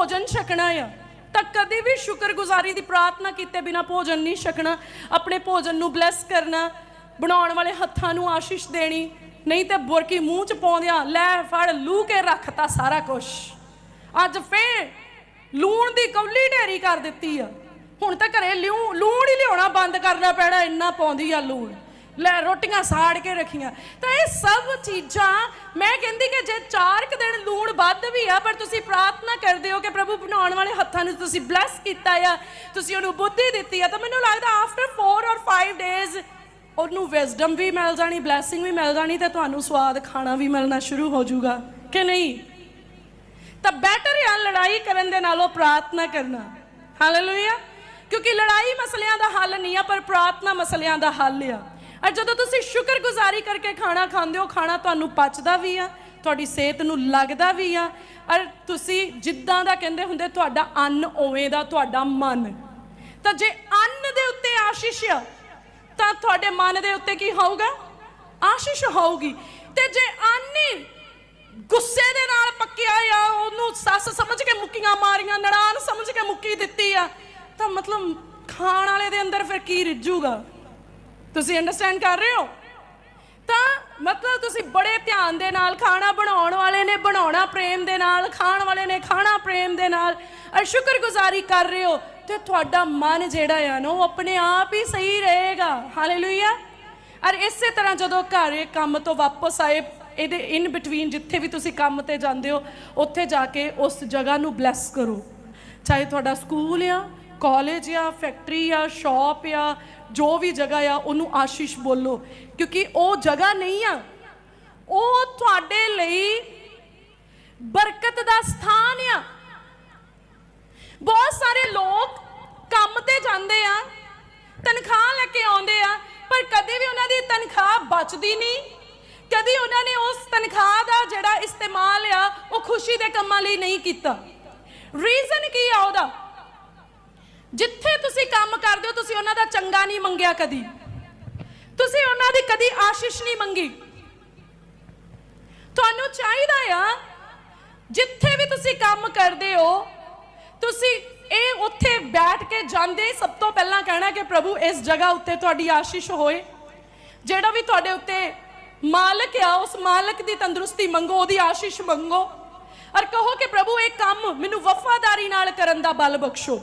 ਭੋਜਨ ਛਕਣਾ ਆ। ਤਾਂ ਕਦੇ ਵੀ ਸ਼ੁਕਰਗੁਜ਼ਾਰੀ ਦੀ ਪ੍ਰਾਰਥਨਾ ਕੀਤੇ ਬਿਨਾ ਭੋਜਨ ਨਹੀਂ ਛਕਣਾ। ਆਪਣੇ ਭੋਜਨ ਨੂੰ ਬਲੈਸ ਕਰਨਾ, ਬਣਾਉਣ ਵਾਲੇ ਹੱਥਾਂ ਨੂੰ ਆਸ਼ੀਸ਼ ਦੇਣੀ, ਨਹੀਂ ਤੇ ਬੁਰਕੀ ਮੂੰਹ ਚ ਪਾਉਂਦਿਆਂ ਲੈ, ਫੜ ਲੂ ਕੇ ਰੱਖਤਾ ਸਾਰਾ ਕੁਝ ਅੱਜ ਫੇਰ ਲੂਣ ਦੀ ਕੌਲੀ ਢੇਰੀ ਕਰ ਦਿੱਤੀ ਆ। ਹੁਣ ਤਾਂ ਘਰੇ ਲਿਉ ਲੂਣ ਹੀ ਲਿਆਉਣਾ ਬੰਦ ਕਰਨਾ ਪੈਣਾ, ਇੰਨਾ ਪਾਉਂਦੀ ਆ ਲੂਣ। ਲੈ, ਰੋਟੀਆਂ ਸਾੜ ਕੇ ਰੱਖੀਆਂ। ਤਾਂ ਇਹ ਸਭ ਚੀਜ਼ਾਂ, ਮੈਂ ਕਹਿੰਦੀ ਕਿ ਜੇ ਚਾਰ ਕੁ ਦਿਨ ਲੂਣ ਵੱਧ ਵੀ ਆ, ਪਰ ਤੁਸੀਂ ਪ੍ਰਾਰਥਨਾ ਕਰਦੇ ਹੋ ਕਿ ਪ੍ਰਭੂ ਬਣਾਉਣ ਵਾਲੇ ਹੱਥਾਂ ਨੂੰ ਤੁਸੀਂ ਬਲੈਸ ਕੀਤਾ ਆ, ਤੁਸੀਂ ਉਹਨੂੰ ਬੁੱਧੀ ਦਿੱਤੀ ਆ, ਤਾਂ ਮੈਨੂੰ ਲੱਗਦਾ ਆਫਟਰ 4 ਔਰ 5 ਡੇਜ਼ ਉਹਨੂੰ ਵਿਜ਼ਡਮ ਵੀ ਮਿਲ ਜਾਣੀ ਬਲੇਸਿੰਗ ਵੀ ਮਿਲ ਜਾਣੀ ਤੇ ਤੁਹਾਨੂੰ ਸਵਾਦ ਖਾਣਾ ਵੀ ਮਿਲਣਾ ਸ਼ੁਰੂ ਹੋ ਜਾਊਗਾ, ਕਿ ਨਹੀਂ? ਤਾਂ ਬੈਟਰ ਹੈ ਲੜਾਈ ਕਰਨ ਦੇ ਨਾਲੋਂ ਪ੍ਰਾਰਥਨਾ ਕਰਨਾ। ਹਾਲੇਲੂਇਆ ਕਿਉਂਕਿ ਲੜਾਈ ਮਸਲਿਆਂ ਦਾ ਹੱਲ ਨਹੀਂ ਆ, ਪਰ ਪ੍ਰਾਰਥਨਾ ਮਸਲਿਆਂ ਦਾ ਹੱਲ ਆ। ਔਰ ਜਦੋਂ ਤੁਸੀਂ ਸ਼ੁਕਰਗੁਜ਼ਾਰੀ ਕਰਕੇ ਖਾਣਾ ਖਾਂਦੇ ਹੋ, ਖਾਣਾ ਤੁਹਾਨੂੰ ਪਚਦਾ ਵੀ ਆ, ਤੁਹਾਡੀ ਸਿਹਤ ਨੂੰ ਲੱਗਦਾ ਵੀ ਆ, ਔਰ ਤੁਸੀਂ ਜਿੱਦਾਂ ਦਾ ਕਹਿੰਦੇ ਹੁੰਦੇ, ਤੁਹਾਡਾ ਅੰਨ ਉਵੇਂ ਦਾ ਤੁਹਾਡਾ ਮਨ। ਤਾਂ ਜੇ ਅੰਨ ਦੇ ਉੱਤੇ ਆਸ਼ੀਸ਼ ਆ, ਤਾਂ ਤੁਹਾਡੇ ਮਨ ਦੇ ਉੱਤੇ ਕੀ ਹੋਊਗਾ? ਆਸ਼ੀਸ਼ ਹੋਊਗੀ। ਤੇ ਜੇ ਅੰਨ ਗੁੱਸੇ ਦੇ ਨਾਲ ਪੱਕਿਆ ਆ, ਉਹਨੂੰ ਸੱਸ ਸਮਝ ਕੇ ਮੁੱਕੀਆਂ ਮਾਰੀਆਂ ਨੜਾਨ ਸਮਝ ਕੇ ਮੁੱਕੀ ਦਿੱਤੀ ਆ, ਤਾਂ ਮਤਲਬ ਖਾਣ ਵਾਲੇ ਦੇ ਅੰਦਰ ਫਿਰ ਕੀ ਰਿੱਝੂਗਾ? ਤੁਸੀਂ ਅੰਡਰਸਟੈਂਡ ਕਰ ਰਹੇ ਹੋ? ਤਾਂ ਮਤਲਬ ਤੁਸੀਂ ਬੜੇ ਧਿਆਨ ਦੇ ਨਾਲ ਖਾਣਾ ਬਣਾਉਣ ਵਾਲੇ ਨੇ ਬਣਾਉਣਾ ਪ੍ਰੇਮ ਦੇ ਨਾਲ, ਖਾਣ ਵਾਲੇ ਨੇ ਖਾਣਾ ਪ੍ਰੇਮ ਦੇ ਨਾਲ ਔਰ ਸ਼ੁਕਰਗੁਜ਼ਾਰੀ ਕਰ ਰਹੇ ਹੋ, ਤੇ ਤੁਹਾਡਾ ਮਨ ਜਿਹੜਾ ਆ ਨਾ ਉਹ ਆਪਣੇ ਆਪ ਹੀ ਸਹੀ ਰਹੇਗਾ। ਹਾਲੇਲੂਇਆ ਔਰ ਇਸੇ ਤਰ੍ਹਾਂ ਜਦੋਂ ਘਰ ਇਹ ਕੰਮ ਤੋਂ ਵਾਪਸ ਆਏ, ਇਹਦੇ ਇਨ ਬਿਟਵੀਨ ਜਿੱਥੇ ਵੀ ਤੁਸੀਂ ਕੰਮ ਤੇ ਜਾਂਦੇ ਹੋ, ਉੱਥੇ ਜਾ ਕੇ ਉਸ ਜਗ੍ਹਾ ਨੂੰ ਬਲੈਸ ਕਰੋ। ਚਾਹੇ ਤੁਹਾਡਾ ਸਕੂਲ ਆ ਕਾਲਜ ਆ ਫੈਕਟਰੀ ਆ ਸ਼ਾਪ ਆ, ਜੋ ਵੀ ਜਗ੍ਹਾ ਆ, ਉਹਨੂੰ ਆਸ਼ੀਸ਼ ਬੋਲੋ। ਕਿਉਂਕਿ ਉਹ ਜਗ੍ਹਾ ਨਹੀਂ ਆ। ਉਹ ਤੁਹਾਡੇ ਲਈ ਬਰਕਤ ਦਾ ਸਥਾਨ ਆ। ਬਹੁਤ ਸਾਰੇ ਲੋਕ ਕੰਮ ਤੇ ਜਾਂਦੇ ਆ, ਤਨਖਾਹ ਲੈ ਕੇ ਆਉਂਦੇ ਆ, ਪਰ ਕਦੇ ਵੀ ਉਹਨਾਂ ਦੀ ਤਨਖਾਹ ਬਚਦੀ ਨਹੀਂ। ਕਦੀ ਉਹਨਾਂ ਨੇ ਉਸ ਤਨਖਾਹ ਦਾ ਜਿਹੜਾ ਇਸਤੇਮਾਲ ਆ, ਉਹ ਖੁਸ਼ੀ ਦੇ ਕੰਮਾਂ ਲਈ ਨਹੀਂ ਕੀਤਾ। ਰੀਜ਼ਨ ਕੀ ਆ ਉਹਦਾ? ਜਿੱਥੇ ਤੁਸੀਂ ਕੰਮ ਕਰਦੇ ਹੋ, ਤੁਸੀਂ ਉਹਨਾਂ ਦਾ ਚੰਗਾ ਨਹੀਂ ਮੰਗਿਆ ਕਦੀ। ਤੁਸੀਂ ਉਹਨਾਂ ਦੀ ਕਦੀ ਆਸ਼ੀਸ਼ ਨਹੀਂ ਮੰਗੀ। ਤੁਹਾਨੂੰ ਚਾਹੀਦਾ ਆ, ਜਿੱਥੇ ਵੀ ਤੁਸੀਂ ਕੰਮ ਕਰਦੇ ਹੋ, ਤੁਸੀਂ ਇਹ ਉੱਥੇ ਬੈਠ ਕੇ ਜਾਂਦੇ, ਸਭ ਤੋਂ ਪਹਿਲਾਂ ਕਹਿਣਾ ਕਿ ਪ੍ਰਭੂ, ਇਸ ਜਗ੍ਹਾ ਉੱਤੇ ਤੁਹਾਡੀ ਆਸ਼ੀਸ਼ ਹੋਏ। ਜਿਹੜਾ ਵੀ ਤੁਹਾਡੇ ਉੱਤੇ ਮਾਲਕ ਆ, ਉਸ ਮਾਲਕ ਦੀ ਤੰਦਰੁਸਤੀ ਮੰਗੋ, ਉਹਦੀ ਆਸ਼ੀਸ਼ ਮੰਗੋ। ਔਰ ਕਹੋ ਕਿ ਪ੍ਰਭੂ, ਇਹ ਕੰਮ ਮੈਨੂੰ ਵਫਾਦਾਰੀ ਨਾਲ ਕਰਨ ਦਾ ਬਲ ਬਖਸ਼ੋ।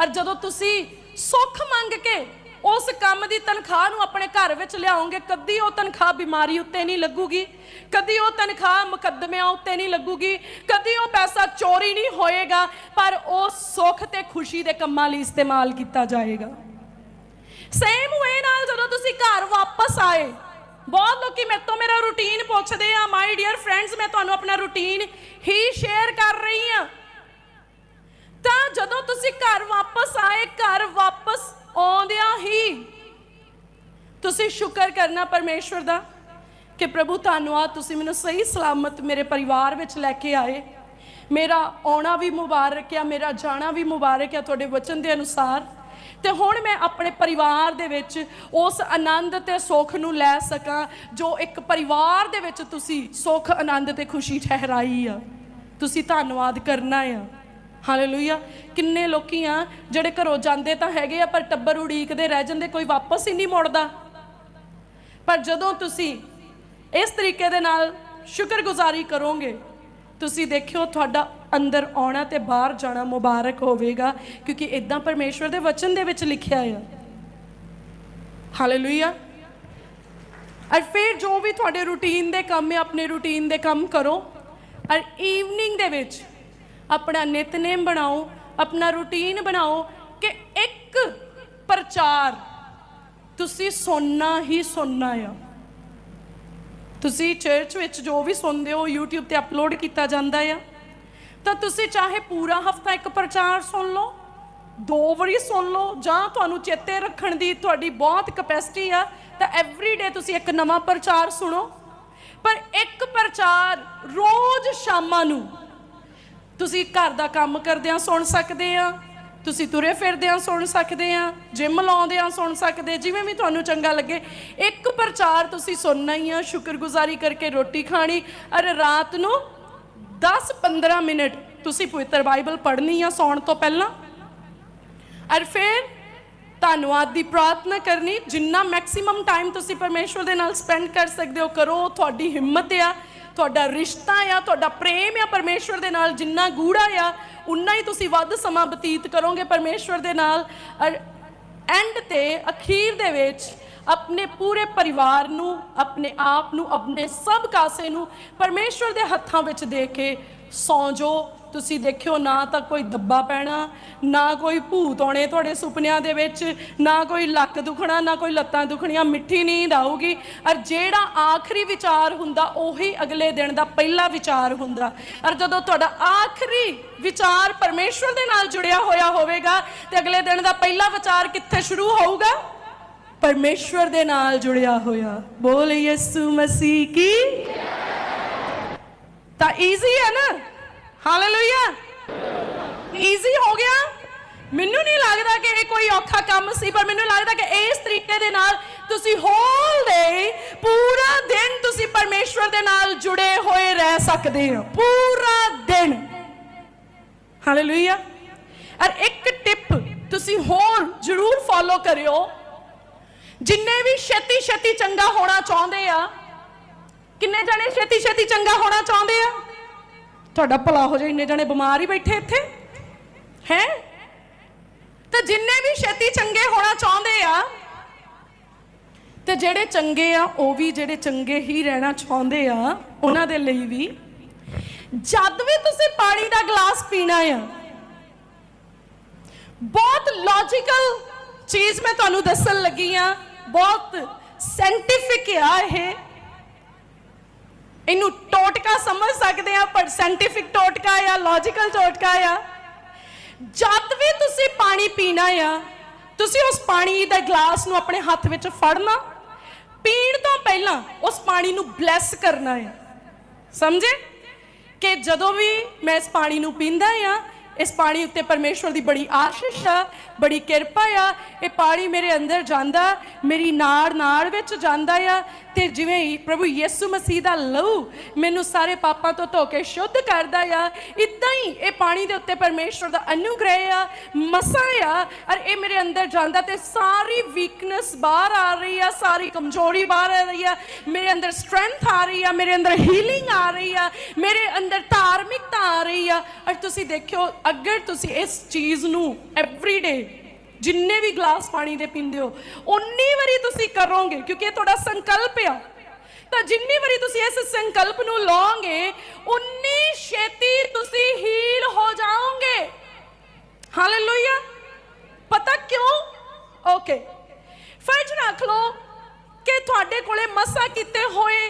ਔਰ ਜਦੋਂ ਤੁਸੀਂ ਸੁੱਖ ਮੰਗ ਕੇ ਉਸ ਕੰਮ ਦੀ ਤਨਖਾਹ ਨੂੰ ਆਪਣੇ ਘਰ ਵਿੱਚ ਲਿਆਓਗੇ, ਕਦੀ ਉਹ ਤਨਖਾਹ ਬਿਮਾਰੀ ਉੱਤੇ ਨਹੀਂ ਲੱਗੂਗੀ, ਕਦੀ ਉਹ ਤਨਖਾਹ ਮੁਕੱਦਮਿਆਂ ਉੱਤੇ ਨਹੀਂ ਲੱਗੂਗੀ, ਕਦੀ ਉਹ ਪੈਸਾ ਚੋਰੀ ਨਹੀਂ ਹੋਏਗਾ, ਪਰ ਉਹ ਸੁੱਖ ਤੇ ਖੁਸ਼ੀ ਦੇ ਕੰਮਾਂ ਲਈ ਇਸਤੇਮਾਲ ਕੀਤਾ ਜਾਏਗਾ। ਸੇਮ ਵੇ ਨਾਲ ਜਦੋਂ ਤੁਸੀਂ ਘਰ ਵਾਪਸ ਆਏ, ਬਹੁਤ ਲੋਕੀ ਮੇਰੇ ਤੋਂ ਮੇਰਾ ਰੁਟੀਨ ਪੁੱਛਦੇ ਆ ਮਾਈ ਡੀਅਰ ਫਰੈਂਡਸ ਮੈਂ ਤੁਹਾਨੂੰ ਆਪਣਾ ਰੁਟੀਨ ਹੀ ਸ਼ੇਅਰ ਕਰ ਰਹੀ ਆ ਤਾਂ ਜਦੋਂ ਤੁਸੀਂ ਘਰ ਵਾਪਸ ਆਏ, ਘਰ ਵਾਪਸ ਆਉਂਦਿਆਂ ਹੀ ਤੁਸੀਂ ਸ਼ੁਕਰ ਕਰਨਾ ਪਰਮੇਸ਼ਵਰ ਦਾ ਕਿ ਪ੍ਰਭੂ ਧੰਨਵਾਦ ਤੁਸੀਂ ਮੈਨੂੰ ਸਹੀ ਸਲਾਮਤ ਮੇਰੇ ਪਰਿਵਾਰ ਵਿੱਚ ਲੈ ਕੇ ਆਏ। ਮੇਰਾ ਆਉਣਾ ਵੀ ਮੁਬਾਰਕ ਆ, ਮੇਰਾ ਜਾਣਾ ਵੀ ਮੁਬਾਰਕ ਆ ਤੁਹਾਡੇ ਵਚਨ ਦੇ ਅਨੁਸਾਰ। ਤੇ ਹੁਣ ਮੈਂ ਆਪਣੇ ਪਰਿਵਾਰ ਦੇ ਵਿੱਚ ਉਸ ਆਨੰਦ ਤੇ ਸੁੱਖ ਨੂੰ ਲੈ ਸਕਾਂ, ਜੋ ਇੱਕ ਪਰਿਵਾਰ ਦੇ ਵਿੱਚ ਤੁਸੀਂ ਸੁੱਖ, ਆਨੰਦ ਤੇ ਖੁਸ਼ੀ ਠਹਿਰਾਈ ਆ। ਤੁਸੀਂ ਧੰਨਵਾਦ ਕਰਨਾ ਆ। ਹਾਲੇਲੂਇਆ ਕਿੰਨੇ ਲੋਕੀ ਆ ਜਿਹੜੇ ਘਰੋਂ ਜਾਂਦੇ ਤਾਂ ਹੈਗੇ ਆ, ਪਰ ਟੱਬਰ ਉਡੀਕਦੇ ਰਹਿ ਜਾਂਦੇ, ਕੋਈ ਵਾਪਸ ਹੀ ਨਹੀਂ ਮੁੜਦਾ। ਪਰ ਜਦੋਂ ਤੁਸੀਂ ਇਸ ਤਰੀਕੇ ਦੇ ਨਾਲ ਸ਼ੁਕਰਗੁਜ਼ਾਰੀ ਕਰੋਗੇ, ਤੁਸੀਂ ਦੇਖਿਓ ਤੁਹਾਡਾ ਅੰਦਰ ਆਉਣਾ ਤੇ ਬਾਹਰ ਜਾਣਾ ਮੁਬਾਰਕ ਹੋਵੇਗਾ, ਕਿਉਂਕਿ ਇਦਾਂ ਪਰਮੇਸ਼ਵਰ ਦੇ ਵਚਨ ਦੇ ਵਿੱਚ ਲਿਖਿਆ ਆ। ਹਾਲੇਲੂਇਆ ਔਰ ਫਿਰ ਜੋ ਵੀ ਤੁਹਾਡੇ ਰੂਟੀਨ ਦੇ ਕੰਮ ਹੈ ਆਪਣੇ ਰੂਟੀਨ ਦੇ ਕੰਮ ਕਰੋ। ਔਰ ਈਵਨਿੰਗ ਦੇ ਵਿੱਚ ਆਪਣਾ ਨਿਤਨੇਮ ਬਣਾਓ, ਆਪਣਾ ਰੂਟੀਨ ਬਣਾਓ ਕਿ ਇੱਕ ਪ੍ਰਚਾਰ ਤੁਸੀਂ ਸੁਣਨਾ ਹੀ ਸੁਣਨਾ ਆ। ਤੁਸੀਂ ਚਰਚ ਵਿੱਚ ਜੋ ਵੀ ਸੁਣਦੇ ਹੋ, YouTube ਤੇ ਅਪਲੋਡ ਕੀਤਾ ਜਾਂਦਾ ਆ। ਤਾਂ ਤੁਸੀਂ ਚਾਹੇ ਪੂਰਾ ਹਫਤਾ ਇੱਕ ਪ੍ਰਚਾਰ ਸੁਣ ਲਓ, ਦੋ ਵਾਰੀ ਸੁਣ ਲਓ, ਜਾਂ ਤੁਹਾਨੂੰ ਚੇਤੇ ਰੱਖਣ ਦੀ ਤੁਹਾਡੀ ਬਹੁਤ ਕਪੈਸਿਟੀ ਆ, ਤਾਂ ਐਵਰੀ ਡੇ ਤੁਸੀਂ ਇੱਕ ਨਵਾਂ ਪ੍ਰਚਾਰ ਸੁਣੋ। ਪਰ ਇੱਕ ਪ੍ਰਚਾਰ ਰੋਜ਼ ਸ਼ਾਮਾਂ ਨੂੰ ਤੁਸੀਂ ਘਰ ਦਾ ਕੰਮ ਕਰਦਿਆਂ ਸੁਣ ਸਕਦੇ ਆ, ਤੁਸੀਂ ਤੁਰੇ ਫਿਰਦਿਆਂ ਸੁਣ ਸਕਦੇ ਆ, ਜਿਮ ਲਾਉਂਦਿਆਂ ਸੁਣ ਸਕਦੇ, ਜਿਵੇਂ ਵੀ ਤੁਹਾਨੂੰ ਚੰਗਾ ਲੱਗੇ, ਇੱਕ ਪ੍ਰਚਾਰ ਤੁਸੀਂ ਸੁਣਨਾ ਹੀ ਆ, ਸ਼ੁਕਰਗੁਜ਼ਾਰੀ ਕਰਕੇ ਰੋਟੀ ਖਾਣੀ, ਅਰ ਰਾਤ ਨੂੰ 10-15 ਮਿੰਟ ਤੁਸੀਂ ਪਵਿੱਤਰ ਬਾਈਬਲ ਪੜ੍ਹਨੀ ਆ ਸੌਣ ਤੋਂ ਪਹਿਲਾਂ। ਅਰ ਫਿਰ ਧੰਨਵਾਦ ਦੀ ਪ੍ਰਾਰਥਨਾ ਕਰਨੀ, ਜਿੰਨਾ ਮੈਕਸਿਮਮ ਟਾਈਮ ਤੁਸੀਂ ਪਰਮੇਸ਼ਵਰ ਦੇ ਨਾਲ ਸਪੈਂਡ ਕਰ ਸਕਦੇ ਹੋ, ਕਰੋ, ਤੁਹਾਡੀ ਹਿੰਮਤ ਆ। ਤੁਹਾਡਾ ਰਿਸ਼ਤਾ ਆ, ਤੁਹਾਡਾ ਪ੍ਰੇਮ ਆ ਪਰਮੇਸ਼ਵਰ ਦੇ ਨਾਲ, ਜਿੰਨਾ ਗੂੜਾ ਆ, ਉਨਾ ਹੀ ਤੁਸੀਂ ਵੱਧ ਸਮਾਂ ਬਤੀਤ ਕਰੋਗੇ ਪਰਮੇਸ਼ਵਰ ਦੇ ਨਾਲ। ਐਂਡ ਤੇ, ਅਖੀਰ ਦੇ ਵਿੱਚ, ਆਪਣੇ ਪੂਰੇ ਪਰਿਵਾਰ ਨੂੰ, ਆਪਣੇ ਆਪ ਨੂੰ, ਆਪਣੇ ਸਭ ਕਾਸੇ ਨੂੰ ਪਰਮੇਸ਼ਵਰ ਦੇ ਹੱਥਾਂ ਵਿੱਚ ਦੇ ਕੇ ਸੌਂ ਜਾਓ। ਤੁਸੀਂ ਦੇਖਿਓ, ਨਾ ਤਾਂ ਕੋਈ ਦੱਬਾ ਪੈਣਾ, ਨਾ ਕੋਈ ਭੂਤ ਆਉਣੇ ਤੁਹਾਡੇ ਸੁਪਨਿਆਂ ਦੇ ਵਿੱਚ, ਨਾ ਕੋਈ ਲੱਕ ਦੁਖਣਾ, ਨਾ ਕੋਈ ਲੱਤਾਂ ਦੁਖਣੀਆਂ, ਮਿੱਠੀ ਨੀਂਦ ਆਊਗੀ। ਔਰ ਜਿਹੜਾ ਆਖਰੀ ਵਿਚਾਰ ਹੁੰਦਾ, ਉਹੀ ਅਗਲੇ ਦਿਨ ਦਾ ਪਹਿਲਾ ਵਿਚਾਰ ਹੁੰਦਾ। ਔਰ ਜਦੋਂ ਤੁਹਾਡਾ ਆਖਰੀ ਵਿਚਾਰ ਪਰਮੇਸ਼ਵਰ ਦੇ ਨਾਲ ਜੁੜਿਆ ਹੋਇਆ ਹੋਵੇਗਾ, ਤੇ ਅਗਲੇ ਦਿਨ ਦਾ ਪਹਿਲਾ ਵਿਚਾਰ ਕਿੱਥੇ ਸ਼ੁਰੂ ਹੋਊਗਾ? ਪਰਮੇਸ਼ਵਰ ਦੇ ਨਾਲ ਜੁੜਿਆ ਹੋਇਆ। ਬੋਲ ਯਿਸੂ ਮਸੀਹ ਕੀ? ਤਾਂ ਈਜ਼ੀ ਹੈ ਨਾ? ਹਾਲੇਲੂਇਆ ਈਜ਼ੀ ਹੋ ਗਿਆ। ਮੈਨੂੰ ਨਹੀਂ ਲੱਗਦਾ ਕਿ ਇਹ ਕੋਈ ਔਖਾ ਕੰਮ ਸੀ, ਪਰ ਮੈਨੂੰ ਲੱਗਦਾ ਕਿ ਇਸ ਤਰੀਕੇ ਦੇ ਨਾਲ ਤੁਸੀਂ ਹੋਲ ਡੇ ਪੂਰਾ ਦਿਨ ਤੁਸੀਂ ਪਰਮੇਸ਼ਵਰ ਦੇ ਨਾਲ ਜੁੜੇ ਹੋਏ ਰਹਿ ਸਕਦੇ ਹੋ। ਪੂਰਾ ਦਿਨ। ਹਾਲੇਲੂਇਆ ਔਰ ਇੱਕ ਟਿਪ ਤੁਸੀਂ ਹੋਰ ਜ਼ਰੂਰ ਫੋਲੋ ਕਰਿਓ। ਜਿੰਨੇ ਵੀ ਛੇਤੀ ਛੇਤੀ ਚੰਗਾ ਹੋਣਾ ਚਾਹੁੰਦੇ ਆ, ਕਿੰਨੇ ਜਣੇ ਛੇਤੀ ਛੇਤੀ ਚੰਗਾ ਹੋਣਾ ਚਾਹੁੰਦੇ ਆ? ਤੁਹਾਡਾ ਭਲਾ ਹੋ ਜਾਏ, ਇੰਨੇ ਜਣੇ ਬਿਮਾਰ ਹੀ ਬੈਠੇ ਇੱਥੇ, ਹੈ? ਤੇ ਜਿੰਨੇ ਵੀ ਛੇਤੀ ਚੰਗੇ ਹੋਣਾ ਚਾਹੁੰਦੇ ਆ, ਤੇ ਜਿਹੜੇ ਚੰਗੇ ਆ, ਉਹ ਵੀ ਜਿਹੜੇ ਚੰਗੇ ਹੀ ਰਹਿਣਾ ਚਾਹੁੰਦੇ ਆ, ਉਹਨਾਂ ਦੇ ਲਈ ਵੀ, ਜਦ ਵੀ ਤੁਸੀਂ ਪਾਣੀ ਦਾ ਗਲਾਸ ਪੀਣਾ ਆ, ਬਹੁਤ ਲੌਜੀਕਲ ਚੀਜ਼ ਮੈਂ ਤੁਹਾਨੂੰ ਦੱਸਣ ਲੱਗੀ ਆ, ਬਹੁਤ ਸਾਇੰਟਿਫਿਕ ਆ ਇਹ। ਇਹਨੂੰ ਟੋਟਕਾ ਸਮਝ ਸਕਦੇ ਆ, ਪਰ ਸਾਇੰਟਿਫਿਕ ਟੋਟਕਾ ਆ ਲੌਜੀਕਲ ਟੋਟਕਾ ਆ। ਜਦ ਵੀ ਤੁਸੀਂ ਪਾਣੀ ਪੀਣਾ ਆ, ਤੁਸੀਂ ਉਸ ਪਾਣੀ ਦਾ ਗਲਾਸ ਨੂੰ ਆਪਣੇ ਹੱਥ ਵਿੱਚ ਫੜਨਾ। ਪੀਣ ਤੋਂ ਪਹਿਲਾਂ ਉਸ ਪਾਣੀ ਨੂੰ ਬਲੈਸ ਕਰਨਾ ਆ। ਸਮਝੇ? ਕਿ ਜਦੋਂ ਵੀ ਮੈਂ ਇਸ ਪਾਣੀ ਨੂੰ ਪੀਂਦਾ ਆ ਇਸ ਪਾਣੀ ਉੱਤੇ ਪਰਮੇਸ਼ਵਰ ਦੀ ਬੜੀ ਆਸ਼ੀਸ਼ ਆ, ਬੜੀ ਕਿਰਪਾ ਆ। ਇਹ ਪਾਣੀ ਮੇਰੇ ਅੰਦਰ ਜਾਂਦਾ, ਮੇਰੀ ਨਾੜ ਨਾੜ ਵਿੱਚ ਜਾਂਦਾ ਆ ਤੇ ਜਿਵੇਂ ਹੀ ਪ੍ਰਭੂ ਯਿਸੂ ਮਸੀਹ ਦਾ ਲਹੂ ਮੈਨੂੰ ਸਾਰੇ ਪਾਪਾਂ ਤੋਂ ਧੋ ਕੇ ਸ਼ੁੱਧ ਕਰਦਾ ਆ ਇਦਾਂ ਹੀ ਇਹ ਪਾਣੀ ਦੇ ਉੱਤੇ ਪਰਮੇਸ਼ਵਰ ਦਾ ਅਨੁਗ੍ਰਹਿ ਆ, ਮਸਾ ਆ ਔਰ ਇਹ ਮੇਰੇ ਅੰਦਰ ਜਾਂਦਾ ਤੇ ਸਾਰੀ ਵੀਕਨੈਸ ਬਾਹਰ ਆ ਰਹੀ ਆ, ਸਾਰੀ ਕਮਜ਼ੋਰੀ ਬਾਹਰ ਆ ਰਹੀ ਆ, ਮੇਰੇ ਅੰਦਰ ਸਟਰੈਂਥ ਆ ਰਹੀ ਆ, ਮੇਰੇ ਅੰਦਰ ਹੀਲਿੰਗ ਆ ਰਹੀ ਆ, ਮੇਰੇ ਅੰਦਰ ਧਾਰਮਿਕਤਾ ਆ ਰਹੀ ਆ। ਔਰ ਤੁਸੀਂ ਦੇਖਿਓ ਅਗਰ ਤੁਸੀਂ ਇਸ ਚੀਜ਼ ਨੂੰ ਐਵਰੀ ਡੇ ਜਿੰਨੇ ਵੀ ਗਲਾਸ ਪਾਣੀ ਦੇ ਪੀਂਦੇ ਹੋ ਉਨੀ ਵਾਰੀ ਤੁਸੀਂ ਕਰੋਗੇ, ਕਿਉਂਕਿ ਇਹ ਤੁਹਾਡਾ ਸੰਕਲਪ ਆ। ਤਾਂ ਜਿੰਨੀ ਵਾਰੀ ਤੁਸੀਂ ਇਸ ਸੰਕਲਪ ਨੂੰ ਲਓਗੇ ਉਨੀ ਛੇਤੀ ਤੁਸੀਂ ਹੀਲ ਹੋ ਜਾਓਗੇ। ਹਾਲੇਲੂਇਆ ਪਤਾ ਕਿਉਂ? ਓਕੇ ਫਰਜ਼ ਰੱਖ ਲਓ ਕਿ ਤੁਹਾਡੇ ਕੋਲੇ ਮਸਾ ਕੀਤੇ ਹੋਏ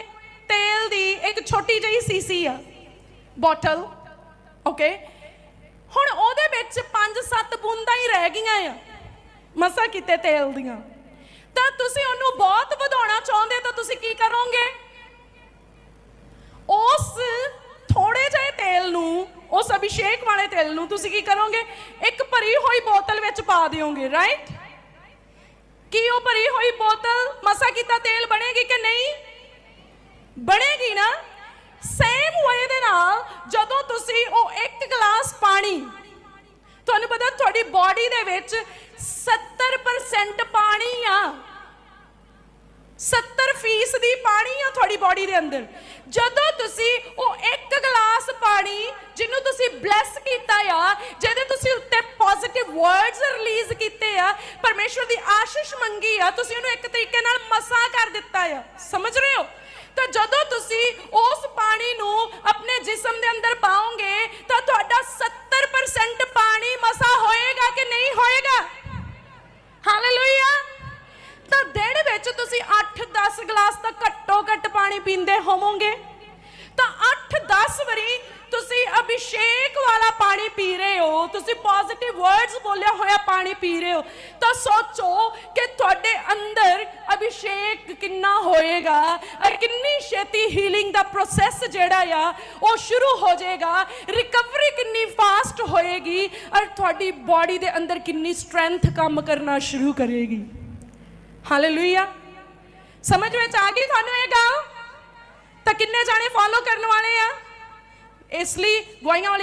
ਤੇਲ ਦੀ ਇੱਕ ਛੋਟੀ ਜਿਹੀ ਸੀਸੀ ਆ। ਬੋਟਲ ਓਕੇ ਹੁਣ ਉਹਦੇ ਵਿੱਚ 5-7 ਬੂੰਦਾਂ ਹੀ ਰਹਿ ਗਈਆਂ ਆ। ਮਸਾ ਕੀਤੇ ਤੇਲ ਦੀਆਂ। ਤਾਂ ਤੁਸੀਂ ਉਹਨੂੰ ਬਹੁਤ ਵਧਾਉਣਾ ਚਾਹੁੰਦੇ ਤਾਂ ਤੁਸੀਂ ਕੀ ਕਰੋਗੇ? ਉਸ ਥੋੜੇ ਜਿਹੇ ਤੇਲ ਨੂੰ, ਉਸ ਅਭਿਸ਼ੇਕ ਵਾਲੇ ਤੇਲ ਨੂੰ ਤੁਸੀਂ ਕੀ ਕਰੋਗੇ? ਇੱਕ ਭਰੀ ਹੋਈ ਬੋਤਲ ਵਿੱਚ ਪਾ ਦਿਓਗੇ ਰਾਈਟ ਕੀ ਉਹ ਭਰੀ ਹੋਈ ਬੋਤਲ ਮਸਾ ਕੀਤਾ ਤੇਲ ਬਣੇਗੀ ਕਿ ਨਹੀਂ? ਬਣੇਗੀ ਨਾ। ਸੇਮ ਵੇ ਦੇ ਨਾਲ ਜਦੋਂ ਤੁਸੀਂ ਉਹ ਇੱਕ ਗਲਾਸ ਪਾਣੀ। ਤੁਹਾਨੂੰ ਪਤਾ ਤੁਹਾਡੀ ਬਾਡੀ ਦੇ ਵਿੱਚ 70% ਪਾਣੀ ਆ। 70% ਦੀ ਪਾਣੀ ਆ ਤੁਹਾਡੀ ਬਾਡੀ ਦੇ ਅੰਦਰ। ਜਦੋਂ ਤੁਸੀਂ ਉਹ ਇੱਕ ਗਲਾਸ ਪਾਣੀ ਜਿਹਨੂੰ ਤੁਸੀਂ ਬਲੈਸ ਕੀਤਾ ਆ, ਜਿਹਦੇ ਤੁਸੀਂ ਉੱਤੇ ਪੋਜ਼ਿਟਿਵ ਵਰਡਸ ਰਿਲੀਜ਼ ਕੀਤੇ ਆ ਪਰਮੇਸ਼ਵਰ ਦੀ ਆਸ਼ੀਸ਼ ਮੰਗੀ ਆ, ਤੁਸੀਂ ਉਹਨੂੰ ਇੱਕ ਤਰੀਕੇ ਨਾਲ ਮਸਾ ਕਰ ਦਿੱਤਾ ਆ। ਸਮਝ ਰਹੇ ਹੋ? ਤਾਂ ਜਦੋਂ ਤੁਸੀਂ ਉਸ ਪਾਣੀ ਨੂੰ ਆਪਣੇ ਜਿਸਮ ਦੇ ਅੰਦਰ ਪਾਓਗੇ, ਤਾਂ ਤੁਹਾਡਾ 70% ਪਾਣੀ ਮਸਾ ਹੋਏਗਾ ਕਿ ਨਹੀਂ ਹੋਏਗਾ? ਹਾਲੇਲੂਇਆ ਤਾਂ ਦਿਨ ਵਿੱਚ ਤੁਸੀਂ 8-10 ਗਲਾਸ ਤਾਂ ਘੱਟੋ ਘੱਟ ਪਾਣੀ ਪੀਂਦੇ ਹੋਵੋਗੇ। ਤਾਂ 8-10 ਵਾਰੀ ਅਭਿਸ਼ੇਕ ਵਾਲਾ ਪਾਣੀ ਪੀ ਰਹੇ ਹੋ। ਤੁਸੀਂ ਪੋਜ਼ਿਟਿਵ ਵਰਡਸ ਬੋਲਿਆ ਹੋਇਆ ਪਾਣੀ ਪੀ ਰਹੇ ਹੋ। ਤਾਂ ਸੋਚੋ ਕਿ ਤੁਹਾਡੇ ਅੰਦਰ ਅਭਿਸ਼ੇਕ ਕਿੰਨਾ ਹੋਏਗਾ ਔਰ ਕਿੰਨੀ ਛੇਤੀ ਹੀਲਿੰਗ ਦਾ ਪ੍ਰੋਸੈਸ ਜਿਹੜਾ ਆ, ਉਹ ਸ਼ੁਰੂ ਹੋ ਜਾਏਗਾ। ਰਿਕਵਰੀ ਕਿੰਨੀ ਫਾਸਟ ਹੋਏਗੀ ਔਰ ਤੁਹਾਡੀ ਬਾਡੀ ਦੇ ਅੰਦਰ ਕਿੰਨੀ ਸਟਰੈਂਥ ਕੰਮ ਕਰਨਾ ਸ਼ੁਰੂ ਕਰੇਗੀ। ਹਾਲੇਲੂਇਆ ਸਮਝ ਵਿੱਚ ਆ ਗਈ ਤੁਹਾਨੂੰ ਇਹ ਗੱਲ? ਤਾਂ ਕਿੰਨੇ ਜਾਣੇ ਫੋਲੋ ਕਰਨ ਵਾਲੇ ਆ? ਇਸ ਲਈ ਗਵਾਈਆਂ ਵਾਲੀ